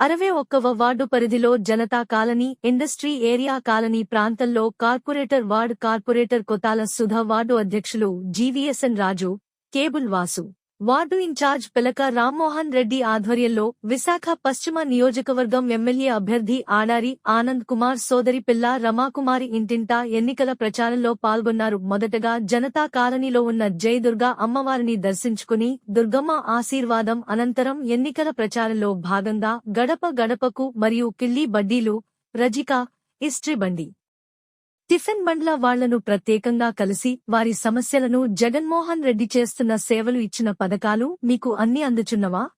అరవై ఒక్కవ వార్డు పరిధిలో Janata colony industry area colony ప్రాంతంలో corporator ward corporator Kothala Sudha ward అధ్యక్షులు GVSN Raju cable Vasu. Ward incharge Pilaka Rammohan Reddy ఆధ్వర్యంలో విశాఖ పశ్చిమ నియోజకవర్గం ఎమ్మెల్యే అభ్యర్థి ఆడారి ఆనంద్ కుమార్ సోదరి పిల్ల రమాకుమారి ఇంటింటా ఎన్నికల ప్రచారంలో పాల్గొన్నారు. మొదటగా జనతా కాలనీలో ఉన్న జయదుర్గా అమ్మవారిని దర్శించుకుని దుర్గమ్మ ఆశీర్వాదం అనంతరం ఎన్నికల ప్రచారంలో భాగంగా గడప గడపకు మరియు కిల్లీ బడ్డీలు రజిక ఇస్ట్రీ బండి టిఫిన్ బండ్ల వాళ్ళను ప్రత్యేకంగా కలిసి వారి సమస్యలను జగన్మోహన్ రెడ్డి చేస్తున్న సేవలు ఇచ్చిన పథకాలు మీకు అన్ని అందుచున్నవా?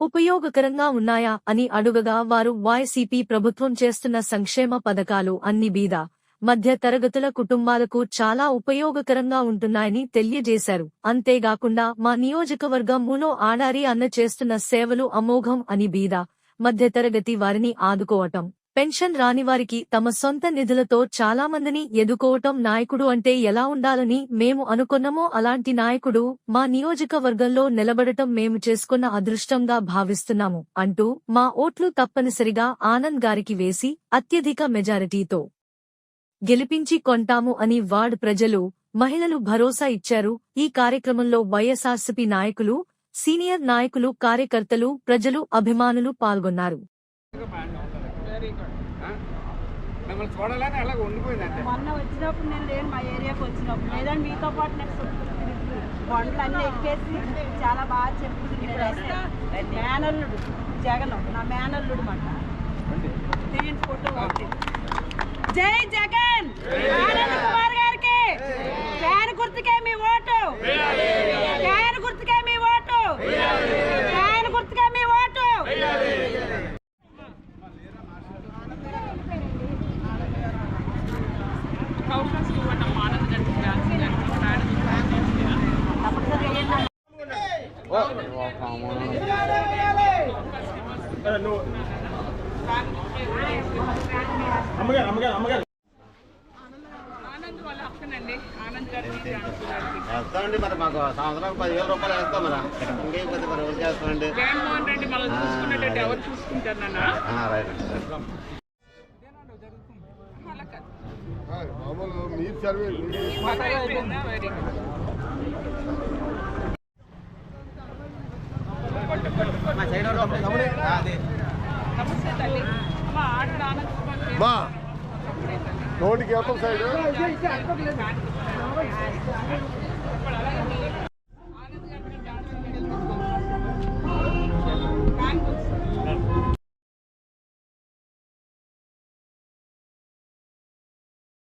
ఉపయోగకరంగా ఉన్నాయా అని అడుగగా వారు వైసీపీ ప్రభుత్వం చేస్తున్న సంక్షేమ పథకాలు అన్ని బీద మధ్య తరగతుల కుటుంబాలకు చాలా ఉపయోగకరంగా ఉంటున్నాయని తెలియజేశారు. అంతేగాకుండా మా నియోజకవర్గంలో ఆడారి అన్న చేస్తున్న సేవలు అమోఘం అని బీద మధ్యతరగతి వారిని ఆదుకోవటం. పెన్షన్ రానివారికి తమ సొంత నిధులతో చాలా మందిని ఎదుకోవటం నాయకుడు అంటే ఎలా ఉండాలని మేము అనుకున్నామో అలాంటి నాయకుడు మా నియోజకవర్గంలో నిలబడటం మేము చేసుకున్న అదృష్టంగా భావిస్తున్నాము అంటూ మా ఓట్లు తప్పనిసరిగా ఆనంద్ గారికి వేసి అత్యధిక మెజారిటీతో గెలిపించి కొంటాము అని వార్డ్ ప్రజలు మహిళలు భరోసా ఇచ్చారు. ఈ కార్యక్రమంలో వైఎస్ఆర్సీపీ నాయకులు సీనియర్ నాయకులు కార్యకర్తలు ప్రజలు అభిమానులు పాల్గొన్నారు. మిమ్మల్ని చూడాలని అలాగ ఉండిపోయిందంటే మొన్న వచ్చినప్పుడు నేను లేను మా ఏరియాకి వచ్చినప్పుడు. లేదంటే మీతో పాటు నెక్స్ట్ బండ్లు అన్నీ ఎక్కేసి చాలా బాగా చెప్తుంది మేనల్లుడు జగన్ నా మేనల్లుడు మాట. తీయండి ఫోటో ఒకటి. జై జగన్! ఆనంద్ కుమార్ గారికి. ఫ్యాన్ గుర్తుకే మీ ఓటు ఫ్యాన్ గుర్తుకే మీ ఓటు ఫ్యాన్ గుర్తుకే మీ ఓటు అమ్మగారు అమ్మగారు అమ్మగారు వేస్తామండి మరి మాకు సంవత్సరం పదివేల రూపాయలు వేస్తాం మరి ఇంకేం కొద్ది మరి ఎవరు చేస్తామండి కుమార్ పేరు మా నోటికి ఎత్తం సైడ్